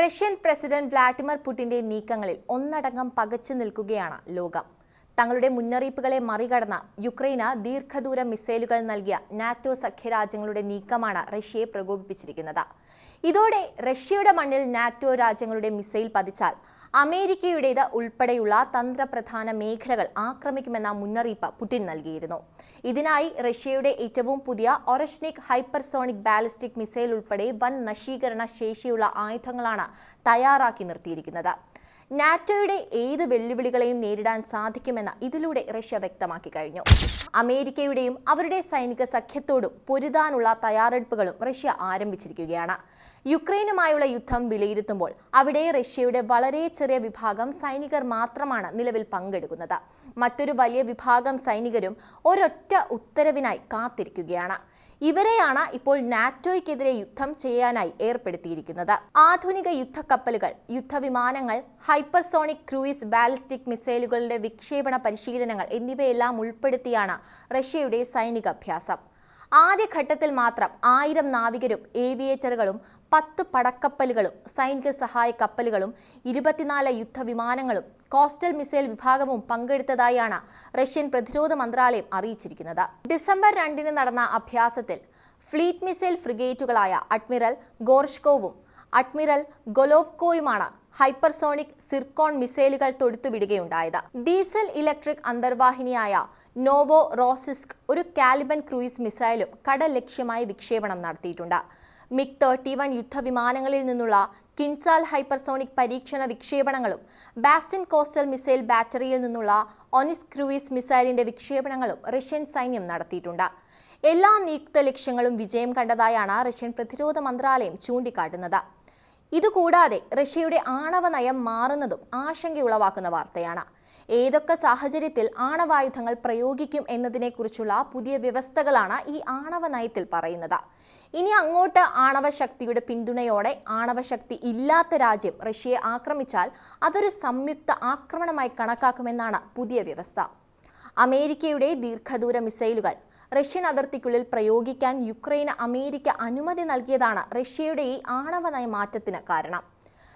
Russian president Vladimir പുടിന്റെ നീക്കങ്ങളിൽ ഒന്നടങ്കം പകച്ചു നിൽക്കുകയാണ് ലോകം. തങ്ങളുടെ മുന്നറിയിപ്പുകളെ മറികടന്ന യുക്രൈന് ദീർഘദൂര മിസൈലുകൾ നൽകിയ നാറ്റോ സഖ്യരാജ്യങ്ങളുടെ നീക്കമാണ് റഷ്യയെ പ്രകോപിപ്പിച്ചിരിക്കുന്നത്. ഇതോടെ റഷ്യയുടെ മണ്ണിൽ നാറ്റോ രാജ്യങ്ങളുടെ മിസൈൽ പതിച്ചാൽ അമേരിക്കയുടേത് ഉൾപ്പെടെയുള്ള തന്ത്രപ്രധാന മേഖലകൾ ആക്രമിക്കുമെന്ന മുന്നറിയിപ്പ് പുടിൻ നൽകിയിരുന്നു. ഇതിനായി റഷ്യയുടെ ഏറ്റവും പുതിയ ഒറഷ്നിക് ഹൈപ്പർസോണിക് ബാലിസ്റ്റിക് മിസൈൽ ഉൾപ്പെടെ വൻ നശീകരണ ശേഷിയുള്ള ആയുധങ്ങളാണ് തയ്യാറാക്കി നിർത്തിയിരിക്കുന്നത്. നാറ്റോയുടെ ഏത് വെല്ലുവിളികളെയും നേരിടാൻ സാധിക്കുമെന്ന് ഇതിലൂടെ റഷ്യ വ്യക്തമാക്കി കഴിഞ്ഞു. അമേരിക്കയുടെയും അവരുടെ സൈനിക സഖ്യത്തോടും പൊരുതാനുള്ള തയ്യാറെടുപ്പുകളും റഷ്യ ആരംഭിച്ചിരിക്കുകയാണ്. യുക്രൈനുമായുള്ള യുദ്ധം വിലയിരുത്തുമ്പോൾ അവിടെ റഷ്യയുടെ വളരെ ചെറിയ വിഭാഗം സൈനികർ മാത്രമാണ് നിലവിൽ പങ്കെടുക്കുന്നത്. മറ്റൊരു വലിയ വിഭാഗം സൈനികരും ഒരൊറ്റ ഉത്തരവിനായി കാത്തിരിക്കുകയാണ്. ഇവരെയാണ് ഇപ്പോൾ നാറ്റോയ്ക്കെതിരെ യുദ്ധം ചെയ്യാനായി ഏർപ്പെടുത്തിയിരിക്കുന്നത്. ആധുനിക യുദ്ധക്കപ്പലുകൾ യുദ്ധവിമാനങ്ങൾ ഹൈപ്പർസോണിക് ക്രൂയിസ് ബാലിസ്റ്റിക് മിസൈലുകളുടെ വിക്ഷേപണ പരിശീലനങ്ങൾ എന്നിവയെല്ലാം ഉൾപ്പെടുത്തിയാണ് റഷ്യയുടെ സൈനിക അഭ്യാസം ആദ്യഘട്ടത്തിൽ മാത്രം ആയിരം നാവികരും ഏവിയേറ്ററുകളും പത്ത് പടക്കപ്പലുകളും സൈനിക സഹായ കപ്പലുകളും ഇരുപത്തിനാല് യുദ്ധവിമാനങ്ങളും കോസ്റ്റൽ മിസൈൽ വിഭാഗവും പങ്കെടുത്തതായാണ് റഷ്യൻ പ്രതിരോധ മന്ത്രാലയം അറിയിച്ചിരിക്കുന്നത്. ഡിസംബർ രണ്ടിന് നടന്ന അഭ്യാസത്തിൽ ഫ്ലീറ്റ് മിസൈൽ ഫ്രിഗേറ്റുകളായ അഡ്മിറൽ ഗോർഷ്കോവും അഡ്മിറൽ ഗൊലോവ്കോയുമാണ് ഹൈപ്പർസോണിക് സിർക്കോൺ മിസൈലുകൾ തൊടുത്തുവിടുകയുണ്ടായത്. ഡീസൽ ഇലക്ട്രിക് അന്തർവാഹിനിയായ നോവോ റോസിസ്ക് ഒരു കാലിബൻ ക്രൂയിസ് മിസൈലും കടൽ ലക്ഷ്യമായി വിക്ഷേപണം നടത്തിയിട്ടുണ്ട്. മിഗ് തേർട്ടി വൺ യുദ്ധവിമാനങ്ങളിൽ നിന്നുള്ള കിൻസാൽ ഹൈപ്പർസോണിക് പരീക്ഷണ വിക്ഷേപണങ്ങളും ബാസ്റ്റിൻ കോസ്റ്റൽ മിസൈൽ ബാറ്ററിയിൽ നിന്നുള്ള ഒനിസ് ക്രൂയിസ് മിസൈലിന്റെ വിക്ഷേപണങ്ങളും റഷ്യൻ സൈന്യം നടത്തിയിട്ടുണ്ട്. എല്ലാ നിയുക്ത ലക്ഷ്യങ്ങളും വിജയം കണ്ടതായാണ് റഷ്യൻ പ്രതിരോധ മന്ത്രാലയം ചൂണ്ടിക്കാട്ടുന്നത്. ഇതുകൂടാതെ റഷ്യയുടെ ആണവ നയം മാറുന്നതും ആശങ്കയുളവാക്കുന്ന വാർത്തയാണ്. ഏതൊക്കെ സാഹചര്യത്തിൽ ആണവായുധങ്ങൾ പ്രയോഗിക്കും എന്നതിനെക്കുറിച്ചുള്ള പുതിയ വ്യവസ്ഥകളാണ് ഈ ആണവ നയത്തിൽ പറയുന്നത്. ഇനി അങ്ങോട്ട് ആണവശക്തിയുടെ പിന്തുണയോടെ ആണവശക്തി ഇല്ലാത്ത രാജ്യം റഷ്യയെ ആക്രമിച്ചാൽ അതൊരു സംയുക്ത ആക്രമണമായി കണക്കാക്കുമെന്നാണ് പുതിയ വ്യവസ്ഥ. അമേരിക്കയുടെ ദീർഘദൂര മിസൈലുകൾ റഷ്യൻ അതിർത്തിക്കുള്ളിൽ പ്രയോഗിക്കാൻ യുക്രൈന് അമേരിക്ക അനുമതി നൽകിയതാണ് റഷ്യയുടെ ഈ ആണവ നയമാറ്റത്തിന് കാരണം.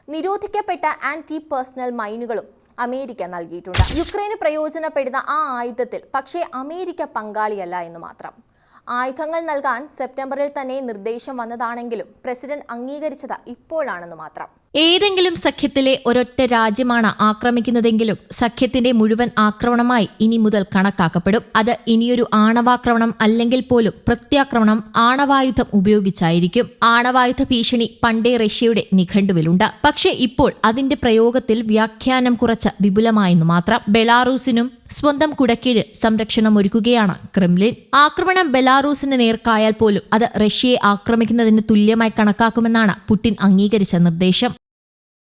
നിരോധിക്കപ്പെട്ട ആന്റി പേഴ്സണൽ മൈനുകളും അമേരിക്ക നൽകിയിട്ടുണ്ട്. യുക്രൈന് പ്രയോജനപ്പെടുന്ന ആ ആയുധത്തിൽ പക്ഷേ അമേരിക്ക പങ്കാളിയല്ല എന്ന് മാത്രം. ആയുധങ്ങൾ നൽകാൻ സെപ്റ്റംബറിൽ തന്നെ നിർദ്ദേശം വന്നതാണെങ്കിലും പ്രസിഡന്റ് അംഗീകരിച്ചത് ഇപ്പോഴാണെന്ന് മാത്രം. ഏതെങ്കിലും സഖ്യത്തിലെ ഒരൊറ്റ രാജ്യമാണ് ആക്രമിക്കുന്നതെങ്കിലും സഖ്യത്തിന്റെ മുഴുവൻ ആക്രമണമായി ഇനി മുതൽ കണക്കാക്കപ്പെടും. അത് ഇനിയൊരു ആണവാക്രമണം അല്ലെങ്കിൽ പോലും പ്രത്യാക്രമണം ആണവായുധം ഉപയോഗിച്ചായിരിക്കും. ആണവായുധ ഭീഷണി പണ്ടേ റഷ്യയുടെ നിഘണ്ടുവിലുണ്ട്. പക്ഷേ ഇപ്പോൾ അതിന്റെ പ്രയോഗത്തിൽ വ്യാഖ്യാനം കുറച്ച് വിപുലമായെന്നു മാത്രം. ബെലാറൂസിനും സ്വന്തം കുടക്കീഴ് സംരക്ഷണം ഒരുക്കുകയാണ് ക്രെംലിൻ. ആക്രമണം ബെലാറൂസിന് നേർക്കായാൽ പോലും അത് റഷ്യയെ ആക്രമിക്കുന്നതിന് തുല്യമായി കണക്കാക്കുമെന്നാണ് പുടിൻ അംഗീകരിച്ച നിർദ്ദേശം.